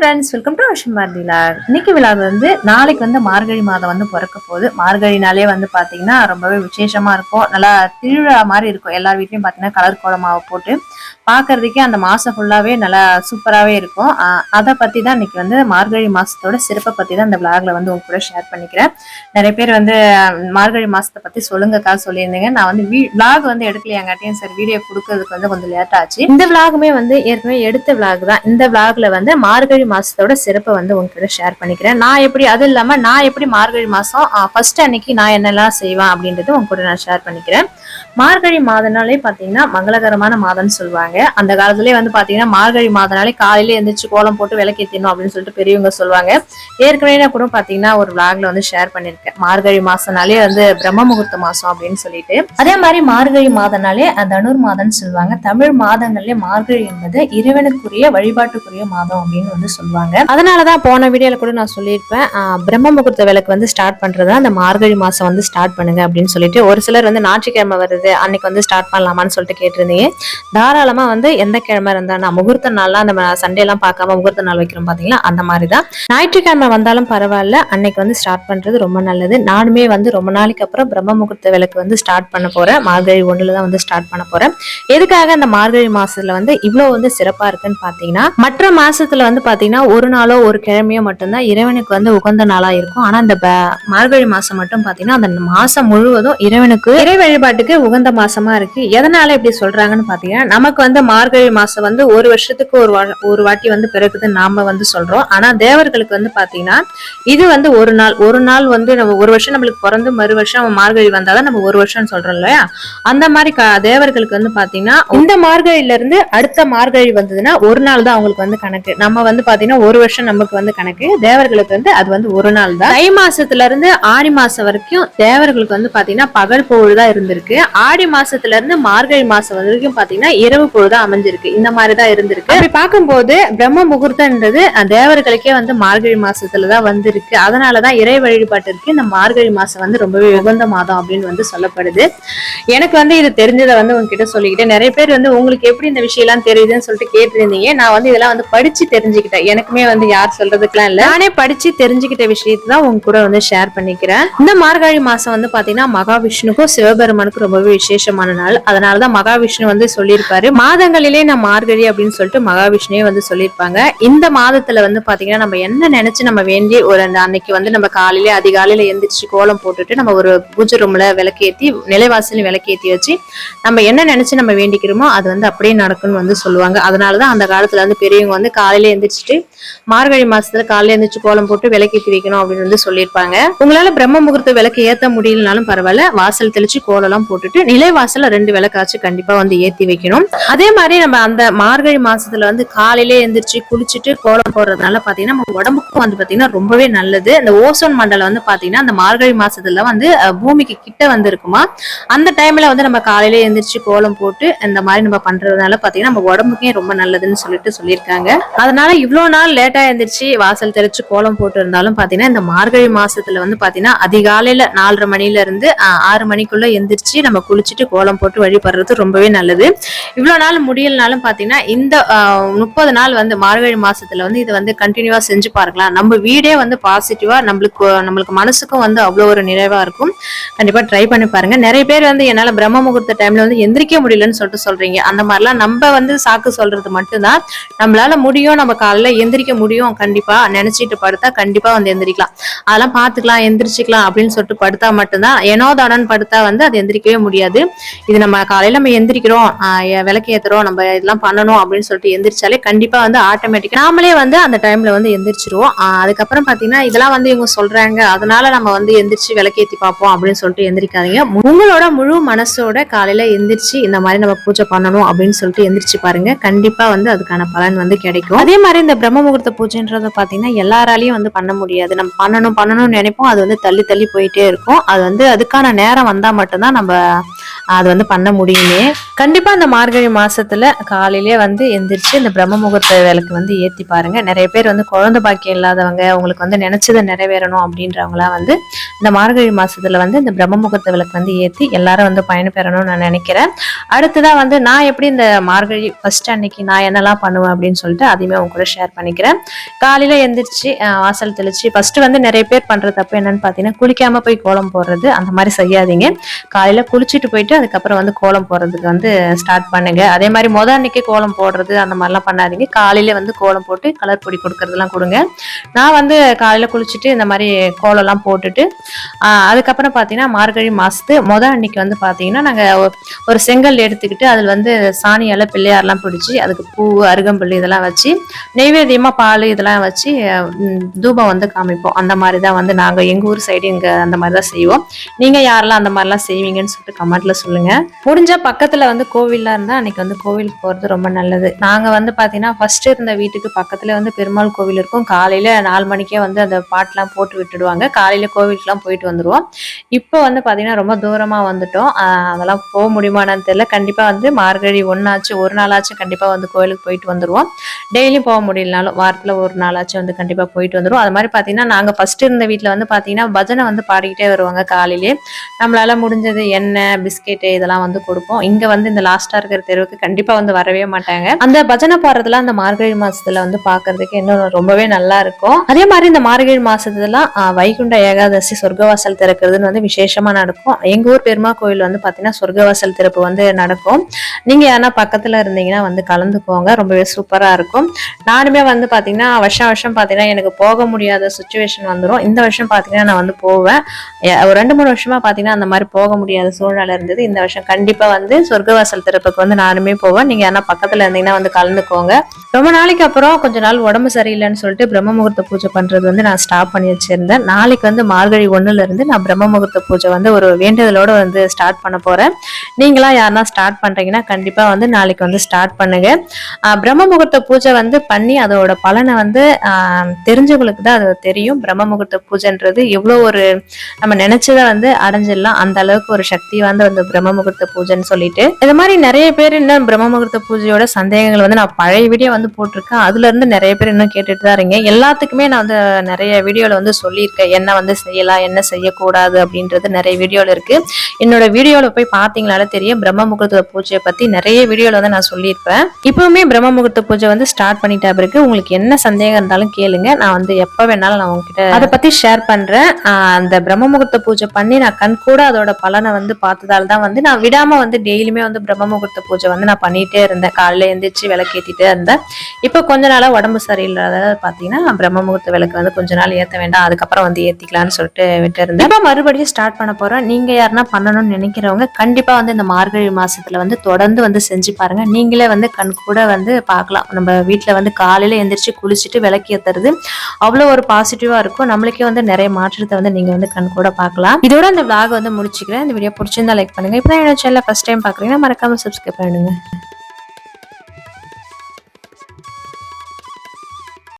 Friends welcome to அஷம் பாரதி இன்னைக்கு விழாவில் வந்து நாளைக்கு வந்து மார்கழி மாதம் வந்து பிறக்க போகுது. மார்கழினாலே வந்து பார்த்தீங்கன்னா ரொம்பவே விசேஷமாக இருக்கும். நல்லா திருவிழா மாதிரி இருக்கும். எல்லார் வீட்லையும் பார்த்தீங்கன்னா கலர் கோலமாவை போட்டு பார்க்கறதுக்கே அந்த மாதம் ஃபுல்லாகவே நல்லா சூப்பராகவே இருக்கும். அதை பற்றி தான் இன்னைக்கு வந்து மார்கழி மாதத்தோட சிறப்பை பற்றி தான் இந்த விளாகில் வந்து உங்க கூட ஷேர் பண்ணிக்கிறேன். நிறைய பேர் வந்து மார்கழி மாதத்தை பற்றி சொல்லுங்கக்கா சொல்லியிருந்தீங்க. நான் வந்து விளாக் வந்து எடுக்கலையாங்காட்டியும் சார் வீடியோ கொடுக்கறதுக்கு வந்து கொஞ்சம் லேட் ஆச்சு. இந்த விளாகுமே வந்து ஏற்கனவே எடுத்த விளாக் தான். இந்த விளாகில் வந்து மார்கழி மாசத்தோட சிறப்பை வந்து உங்ககிட்ட ஷேர் பண்ணிக்கிறேன். நான் எப்படி அது இல்லாம நான் எப்படி மார்கழி மாசம் ஃபர்ஸ்ட் அன்னைக்கு நான் என்னெல்லாம் செய்வேன் அப்படின்றது உங்க கூட நான் ஷேர் பண்ணிக்கிறேன். மார்கழி மாதனாலே பாத்தீங்கன்னா மங்களகரமான மாதம்னு சொல்லுவாங்க. அந்த காலத்துலேயே வந்து பாத்தீங்கன்னா மார்கழி மாதனாலே காலையில எந்திரிச்சு கோலம் போட்டு விளக்கேற்றணும் அப்படின்னு சொல்லிட்டு பெரியவங்க சொல்லுவாங்க. ஏற்கனவே கூட பாத்தீங்கன்னா ஒரு விளாக்ல வந்து ஷேர் பண்ணிருக்கேன் மார்கழி மாசம்னாலே வந்து பிரம்ம முகூர்த்த மாசம் அப்படின்னு சொல்லிட்டு. அதே மாதிரி மார்கழி மாதனாலே தனுர் மாதம்னு சொல்லுவாங்க. தமிழ் மாதங்கள்லேயே மார்கழி என்பது இறைவனுக்குரிய வழிபாட்டுக்குரிய மாதம் அப்படின்னு வந்து சொல்லுவாங்க. அதனாலதான் போன வீடியோல கூட நான் சொல்லியிருப்பேன். பிரம்ம முகூர்த்த விளக்கு வந்து ஸ்டார்ட் பண்றதா அந்த மார்கழி மாசம் வந்து ஸ்டார்ட் பண்ணுங்க அப்படின்னு சொல்லிட்டு ஒரு சிலர் வந்து ஞாயிற்றுக்கிழமை வருது. அன்னைக்கு வந்து ஸ்டார்ட் பண்ணலாமான்னு சொல்லிட்டு கேட்டிருந்தீங்க. தாராளமாக வந்து எந்த கிழமை இருந்தால் நான் முகூர்த்த நாள்லாம் அந்த சண்டேலாம் பார்க்காம முகூர்த்த நாள் வைக்கிறோம் பார்த்தீங்களா அந்த மாதிரி தான் ஞாயிற்றுக்கிழமை வந்தாலும் பரவாயில்ல. அன்னைக்கு வந்து ஸ்டார்ட் பண்ணுறது ரொம்ப நல்லது. நானுமே வந்து ரொம்ப நாளைக்கு அப்புறம் பிரம்ம முகூர்த்த விளக்கு வந்து ஸ்டார்ட் பண்ண போகிறேன் மார்கழி ஒன்றில் தான் வந்து ஸ்டார்ட் பண்ண போகிறேன் எதுக்காக அந்த மார்கழி மாதத்தில் வந்து இவ்வளோ வந்து சிறப்பாக இருக்குன்னு பார்த்தீங்கன்னா மற்ற மாதத்தில் வந்து பார்த்தீங்கன்னா ஒரு நாளோ ஒரு கிழமையோ மட்டும்தான் இறைவனுக்கு வந்து உகந்த நாளாக இருக்கும். ஆனால் இந்த மார்கழி மாதம் மட்டும் பார்த்தீங்கன்னா அந்த மாதம் முழுவதும் இறைவனுக்கு இறை வழிபாட்டுக்கு உகந்த மாசமா இருக்கு. எதனால இப்படி சொல்றாங்கன்னு பாத்தீங்கன்னா நமக்கு வந்து மார்கழி மாசம் வந்து ஒரு வருஷத்துக்கு ஒரு வா- ஒரு வாட்டி வந்து பிறகுதுன்னு நாம வந்து சொல்றோம். ஆனா தேவர்களுக்கு வந்து பாத்தீங்கன்னா இது வந்து ஒரு நாள் ஒரு நாள் வந்து நம்ம ஒரு வருஷம் நம்மளுக்கு பிறந்து மறு வருஷம் மார்கழி வந்தாதான் நம்ம ஒரு வருஷம் சொல்றோம் இல்லையா? அந்த மாதிரி தேவர்களுக்கு வந்து பாத்தீங்கன்னா இந்த மார்கழியில இருந்து அடுத்த மார்கழி வந்ததுன்னா ஒரு நாள் தான் அவங்களுக்கு வந்து கணக்கு. நம்ம வந்து பாத்தீங்கன்னா ஒரு வருஷம் நமக்கு வந்து கணக்கு. தேவர்களுக்கு வந்து அது வந்து ஒரு நாள் தான். தை மாசத்துல இருந்து ஆடி மாசம் வரைக்கும் தேவர்களுக்கு வந்து பாத்தீங்கன்னா பகல் பொழுதா இருந்திருக்கு. ஆடி மாசத்துல இருந்து மார்கழி மாசம் வரைக்கும் பாத்தீங்கன்னா இரவு பொழுது அமைஞ்சிருக்கு. இந்த மாதிரி தான் இருந்திருக்கு. அப்படி பார்க்கும்போது பிரம்ம முகூர்த்தம்ன்றது தேவர்களுக்கே வந்து மார்கழி மாசத்துலதான் வந்திருக்கு. அதனாலதான் இறை வழிபாட்டிற்கு இந்த மார்கழி மாசம் வந்து ரொம்பவே உகந்த மாதம் அப்படின்னு வந்து சொல்லப்படுது. எனக்கு வந்து இது தெரிஞ்சதை வந்து உங்ககிட்ட சொல்லிக்கிட்டேன். நிறைய பேர் வந்து உங்களுக்கு எப்படி இந்த விஷயம் எல்லாம் தெரியுதுன்னு சொல்லிட்டு கேட்டிருந்தீங்க. நான் வந்து இதெல்லாம் வந்து படிச்சு தெரிஞ்சுக்கிட்டேன். எனக்குமே வந்து யார் சொல்றதுக்கெல்லாம் இல்ல. நானே படிச்சு தெரிஞ்சுக்கிட்ட விஷயத்தை தான் உங்க கூட வந்து ஷேர் பண்ணிக்கிறேன். இந்த மார்கழி மாசம் வந்து பாத்தீங்கன்னா மகாவிஷ்ணுக்கும் சிவபெருமானுக்கும் ரொம்பவே விசேஷமான நாள். அதனாலதான் மகாவிஷ்ணு வந்து சொல்லியிருப்பாரு. மாதங்களிலே நான் மார்கழி அப்படின்னு சொல்லிட்டு மகாவிஷ்ணுவே வந்து சொல்லியிருப்பாங்க. இந்த மாதத்துல வந்து பாத்தீங்கன்னா நம்ம என்ன நினைச்சு நம்ம வேண்டி ஒரு அன்னைக்கு வந்து நம்ம காலையில அதிகாலையில எந்திரிச்சு கோலம் போட்டுட்டு நம்ம ஒரு பூஜை ரூம்ல விளக்கேத்தி நிலைவாசலையும் விளக்கேத்தி வச்சு நம்ம என்ன நினைச்சு நம்ம வேண்டிக்கிறோமோ அது வந்து அப்படியே நடக்கும்னு வந்து சொல்லுவாங்க. அதனாலதான் அந்த காலத்துல வந்து பெரியவங்க வந்து காலையில எந்திரிச்சிட்டு மார்கழி மாசத்துல காலையில எந்திரிச்சு கோலம் போட்டு விளக்கேத்தி வைக்கணும் அப்படின்னு வந்து சொல்லியிருப்பாங்க. உங்களால பிரம்ம முகூர்த்த விளக்கு ஏத்த முடியலனாலும் பரவாயில்ல. வாசல் தெளிச்சு கோலம் எல்லாம் போட்டுட்டு நிலைவாசல ரெண்டு விளக்காச்சு கண்டிப்பா வந்து ஏத்தி வைக்கணும். அதே மாதிரி நம்ம அந்த மார்கழி மாசத்துல வந்து காலையிலே எந்திரிச்சு குளிச்சுட்டு கோலம் போடுறதுனால பாத்தீங்கன்னா நம்ம உடம்புக்கும் வந்து பாத்தீங்கன்னா ரொம்பவே நல்லது. இந்த ஓசோன் மண்டலம் வந்து பாத்தீங்கன்னா அந்த மார்கழி மாசத்துல வந்து பூமிக்கு கிட்ட வந்து இருக்குமா? அந்த டைம்ல வந்து நம்ம காலையில எந்திரிச்சு கோலம் போட்டு இந்த மாதிரி நம்ம பண்றதுனால பாத்தீங்கன்னா நம்ம உடம்புக்கே ரொம்ப நல்லதுன்னு சொல்லிட்டு சொல்லியிருக்காங்க. அதனால இவ்வளவு நாள் லேட்டா எந்திரிச்சு வாசல் தெளிச்சு கோலம் போட்டு இருந்தாலும் பாத்தீங்கன்னா இந்த மார்கழி மாசத்துல வந்து பாத்தீங்கன்னா அதிகாலையில நாலரை மணில இருந்து ஆறு மணிக்குள்ள எந்திரிச்சு நம்ம குளிச்சுட்டு கோலம் போட்டு வழிபடுறது ரொம்பவே நல்லது. இவ்வளோ நாள் முடியலனாலும் பார்த்தீங்கன்னா இந்த முப்பது நாள் வந்து மார்கழி மாசத்துல வந்து இதை வந்து கண்டினியூவா செஞ்சு பார்க்கலாம் நம்ம வீடே வந்து பாசிட்டிவா நம்மளுக்கு நம்மளுக்கு மனசுக்கும் வந்து அவ்வளோ ஒரு நிறைவா இருக்கும். கண்டிப்பா ட்ரை பண்ணி பாருங்க. நிறைய பேர் வந்து என்னால பிரம்ம முகூர்த்த டைம்ல வந்து எந்திரிக்க முடியலன்னு சொல்லிட்டு சொல்றீங்க. அந்த மாதிரிலாம் நம்ம வந்து சாக்கு சொல்றது மட்டும்தான். நம்மளால முடியும் நம்ம காலைல எந்திரிக்க முடியும். கண்டிப்பா நினைச்சிட்டு படுத்தா கண்டிப்பா வந்து எந்திரிக்கலாம். அதெல்லாம் பாத்துக்கலாம் எந்திரிச்சுக்கலாம் அப்படின்னு சொல்லிட்டு படுத்தா மட்டும்தான். ஏனோ தானோன்னு படுத்தா வந்து அது எந்திரிக்கவே முடியாது. இது நம்ம காலையில நம்ம எந்திரிக்கிறோம் விளக்கு ஏத்துறோம் நம்ம இதெல்லாம் பண்ணணும் அப்படின்னு சொல்லிட்டு எந்திரிச்சாலே கண்டிப்பா வந்து ஆட்டோமேட்டிக்கா நாமளே வந்து அந்த டைம்ல வந்து எந்திரிச்சிருவோம். அதுக்கப்புறம் பாத்தீங்கன்னா இதெல்லாம் வந்து இவங்க சொல்றாங்க. அதனால நம்ம வந்து எந்திரிச்சு விளக்கேத்தி பார்ப்போம் அப்படின்னு சொல்லிட்டு எந்திரிக்காதீங்க. உங்களோட முழு மனசோட காலையில எந்திரிச்சு இந்த மாதிரி நம்ம பூஜை பண்ணணும் அப்படின்னு சொல்லிட்டு எந்திரிச்சு பாருங்க. கண்டிப்பா வந்து அதுக்கான பலன் வந்து கிடைக்கும். அதே மாதிரி இந்த பிரம்ம முகூர்த்த பூஜைன்றத பாத்தீங்கன்னா எல்லாராலையும் வந்து பண்ண முடியாது. நம்ம பண்ணணும் பண்ணணும்னு நினைப்போம். அது வந்து தள்ளி தள்ளி போயிட்டே இருக்கும். அது வந்து அதுக்கான நேரம் வந்தா மட்டும்தான் நம்ம அது வந்து பண்ண முடியுமே. கண்டிப்பா இந்த மார்கழி மாசத்துல காலையிலே வந்து எந்திரிச்சு இந்த பிரம்ம முகூர்த்த விளக்கு வந்து ஏத்தி பாருங்க. நிறைய பேர் வந்து குழந்தை பாக்கியம் இல்லாதவங்க உங்களுக்கு வந்து நினைச்சதை நிறைவேறணும் அப்படின்றவங்களாம் வந்து இந்த மார்கழி மாசத்துல வந்து இந்த பிரம்ம முகூர்த்த விளக்கு வந்து ஏத்தி எல்லாரும் வந்து பயன்பெறணும்னு நான் நினைக்கிறேன். அடுத்ததா வந்து நான் எப்படி இந்த மார்கழி ஃபர்ஸ்ட் அன்னைக்கு நான் என்னெல்லாம் பண்ணுவேன் அப்படின்னு சொல்லிட்டு அதையுமே அவங்க கூட ஷேர் பண்ணிக்கிறேன். காலையில எந்திரிச்சு வாசல் தெளிச்சு ஃபர்ஸ்ட் வந்து நிறைய பேர் பண்ணுற தப்பு என்னன்னு பாத்தீங்கன்னா குளிக்காம போய் கோலம் போடுறது அந்த மாதிரி செய்யாதீங்க. காலையில குளிச்சுட்டு போயிட்டு அதுக்கப்புறம் வந்து கோலம் போடுறதுக்கு வந்து ஸ்டார்ட் பண்ணுங்க. அதே மாதிரி முத அன்னைக்கு கோலம் போடுறது அந்த மாதிரிலாம் பண்ணாதீங்க. காலையில வந்து கோலம் போட்டு கலர் பொடி கொடுக்கறதெல்லாம் கொடுங்க. நான் வந்து காலையில குளிச்சுட்டு இந்த மாதிரி கோலம்லாம் போட்டுட்டு அதுக்கப்புறம் பார்த்தீங்கன்னா மார்கழி மாசத்து முத அன்னைக்கு வந்து பார்த்தீங்கன்னா நாங்கள் ஒரு செங்கல் எடுத்துக்கிட்டு அதில் வந்து சாணியால பிள்ளையாரெல்லாம் பிடிச்சி அதுக்கு பூ அருகம்புள்ளி இதெல்லாம் வச்சு நெய்வேத்தியமாக பால் இதெல்லாம் வச்சு தூபம் வந்து காமிப்போம். அந்த மாதிரி தான் வந்து நாங்கள் எங்கள் ஊர் சைடு இங்கே அந்த மாதிரி தான் செய்வோம். நீங்கள் யாரெல்லாம் அந்த மாதிரிலாம் செய்வீங்கன்னு சொல்லிட்டு கமெண்ட்ல சொல்லுங்க. முடிஞ்சா பக்கத்தில் வந்து கோவில்லாம் இருந்தால் அன்னைக்கு வந்து கோவிலுக்கு போகிறது ரொம்ப நல்லது. நாங்கள் வந்து பார்த்தீங்கன்னா ஃபர்ஸ்ட் இருந்த வீட்டுக்கு பக்கத்துல வந்து பெருமாள் கோவில் இருக்கும். காலையில் நாலு மணிக்கே வந்து அந்த பாட்டெலாம் போட்டு விட்டுடுவாங்க. காலையில் கோவிலுக்குலாம் போயிட்டு வந்துடுவோம் இப்போ வந்து பார்த்தீங்கன்னா ரொம்ப தூரமாக வந்துட்டோம். அதெல்லாம் போக முடியுமான்னு தெரியல. கண்டிப்பாக வந்து மார்கழி ஒன்றாச்சு ஒரு நாளாச்சும் கண்டிப்பாக வந்து கோயிலுக்கு போயிட்டு வந்துடுவோம் டெய்லியும் போக முடியலனாலும் வாரத்தில் ஒரு நாளாச்சும் வந்து கண்டிப்பாக போயிட்டு வந்துடுவோம் அது மாதிரி பார்த்தீங்கன்னா நாங்கள் ஃபர்ஸ்ட் இருந்த வீட்டில் வந்து பார்த்தீங்கன்னா பஜனை வந்து பாடிக்கிட்டே வருவாங்க காலையிலே. நம்மளால முடிஞ்சது எண்ணெய் பிஸ்கெட் பிஸ்கெட்டு இதெல்லாம் வந்து கொடுப்போம். இங்கே வந்து இந்த லாஸ்ட்டாக இருக்கிற தெருவுக்கு கண்டிப்பாக வந்து வரவே மாட்டாங்க. அந்த பஜனை பாடுறதுலாம் அந்த மார்கழி மாசத்துல வந்து பார்க்கறதுக்கு இன்னும் ரொம்பவே நல்லா இருக்கும். அதே மாதிரி இந்த மார்கழி மாசத்துலாம் வைகுண்ட ஏகாதசி சொர்க்கவாசல் திறக்கிறதுன்னு வந்து விசேஷமா நடக்கும். எங்க ஊர் பெருமா கோயில் வந்து பாத்தீங்கன்னா சொர்க்கவாசல் திறப்பு வந்து நடக்கும். நீங்க யாரா பக்கத்துல இருந்தீங்கன்னா வந்து கலந்துக்கோங்க. ரொம்பவே சூப்பரா இருக்கும். நானுமே வந்து பாத்தீங்கன்னா வருஷம் வருஷம் பாத்தீங்கன்னா எனக்கு போக முடியாத சுச்சுவேஷன் வந்துடும் இந்த வருஷம் பாத்தீங்கன்னா நான் வந்து போவேன். ஒரு ரெண்டு மூணு வருஷமா பாத்தீங்கன்னா அந்த மாதிரி போக முடியாத சூழ்நிலை இருந்தது. இந்த வருஷம் கண்டிப்பா வந்து சொர்க்கவாசல் திறப்புக்கு வந்து நானுமே போவேன். நீங்க யாரா பக்கத்துல இருந்தீங்கன்னா வந்து கலந்துக்கோங்க. ரொம்ப நாளைக்கு அப்புறம் கொஞ்ச நாள் உடம்பு சரியில்லைன்னு சொல்லிட்டு பிரம்ம முகூர்த்த பூஜை பண்றது வந்து நான் ஸ்டாப் பண்ணி வச்சிருந்தேன். நாளைக்கு வந்து மார்கழி ஒண்ணுல இருந்து நான் பிரம்ம முகூர்த்த பூஜை வந்து ஒரு வேண்டுதலோட வந்து ஸ்டார்ட் பண்ண போறேன். நீங்களா யாருன்னா ஸ்டார்ட் பண்றீங்கன்னா கண்டிப்பா வந்து நாளைக்கு வந்து ஸ்டார்ட் பண்ணுங்க. பிரம்ம முகூர்த்த பூஜை வந்து பண்ணி அதோட பலனை வந்து தெரிஞ்சவங்களுக்கு தான் அது தெரியும். பிரம்ம முகூர்த்த பூஜைன்றது எவ்வளோ ஒரு நம்ம நினைச்சதை வந்து அடைஞ்சிடலாம். அந்த அளவுக்கு ஒரு சக்தி வந்து அந்த பிரம்ம முகூர்த்த பூஜைன்னு சொல்லிட்டு. இது மாதிரி நிறைய பேர் இன்னும் பிரம்ம முகூர்த்த பூஜையோட சந்தேகங்கள் வந்து நான் பழைய வீடியோ வந்து போட்டிருக்கேன். அதுல இருந்து நிறைய பேர் இன்னும் கேட்டுட்டு தான் இருக்கீங்க. எல்லாத்துக்குமே நான் வந்து நிறைய வீடியோல வந்து சொல்லியிருக்கேன். என்ன வந்து செய்யலாம் என்ன செய்யக்கூடாது அப்படின்றது நிறைய வீடியோல இருக்கு. என்னோட வீடியோல போய் பாத்தீங்களால தெரியும் பிரம்ம முகூர்த்த பூஜையை பத்தி நிறைய வீடியோல வந்து நான் சொல்லியிருப்பேன். இப்பவுமே பிரம்ம முகூர்த்த பூஜை வந்து ஸ்டார்ட் பண்ணிட்டா பிறகு உங்களுக்கு என்ன சந்தேகம் இருந்தாலும் கேளுங்க. நான் வந்து எப்ப வேணாலும் நான் உங்ககிட்ட அதை பத்தி ஷேர் பண்றேன். அந்த பிரம்ம முகூர்த்த பூஜை பண்ணி நான் கண் கூட அதோட பலனை வந்து பார்த்ததால தான் வந்து நான் விடாம வந்து டெய்லியுமே வந்து பிரம்ம முகூர்த்த பூஜை வந்து நான் பண்ணிட்டே இருந்தேன். காலையில எழுந்திரிச்சு விளக்கேத்திட்டே இருந்தேன். இப்போ கொஞ்ச நாளா உடம்பு சரியில்லாத பாத்தீங்கன்னா பிரம்ம முகூர்த்த விளக்கு வந்து கொஞ்ச நாள் ஏத்த வேண்டாம். அதுக்கப்புறம் வந்து ஏத்திக்கலாம்னு சொல்லிட்டு விட்டு இருந்தேன் இப்போ மறுபடியும் ஸ்டார்ட் பண்ண போறேன் நீங்க யாருன்னா பண்ணணும்னு நினைக்கிறவங்க கண்டிப்பா வந்து இந்த மார்கழி மாசத்துல வந்து தொடர்ந்து வந்து செஞ்சு பாருங்க. நீங்களே வந்து கண் கூட வந்து பார்க்கலாம். நம்ம வீட்டில் வந்து காலையில எந்திரிச்சு குளிச்சுட்டு விளக்கு ஏத்துறது அவ்வளோ ஒரு பாசிட்டிவா இருக்கும். நம்மளுக்கே வந்து நிறைய மாற்றத்தை வந்து நீங்க வந்து கண் கூட பார்க்கலாம். இதோட அந்த விளாக் வந்து முடிச்சுக்கிறேன். இந்த வீடியோ பிடிச்சிருந்தா லைக் பண்ணுங்க. இப்போ தான் என்னோட சேனலில் ஃபஸ்ட் டைம் பார்க்குறீங்கன்னா மறக்காமல் சப்ஸ்கிரைப் பண்ணுங்கள்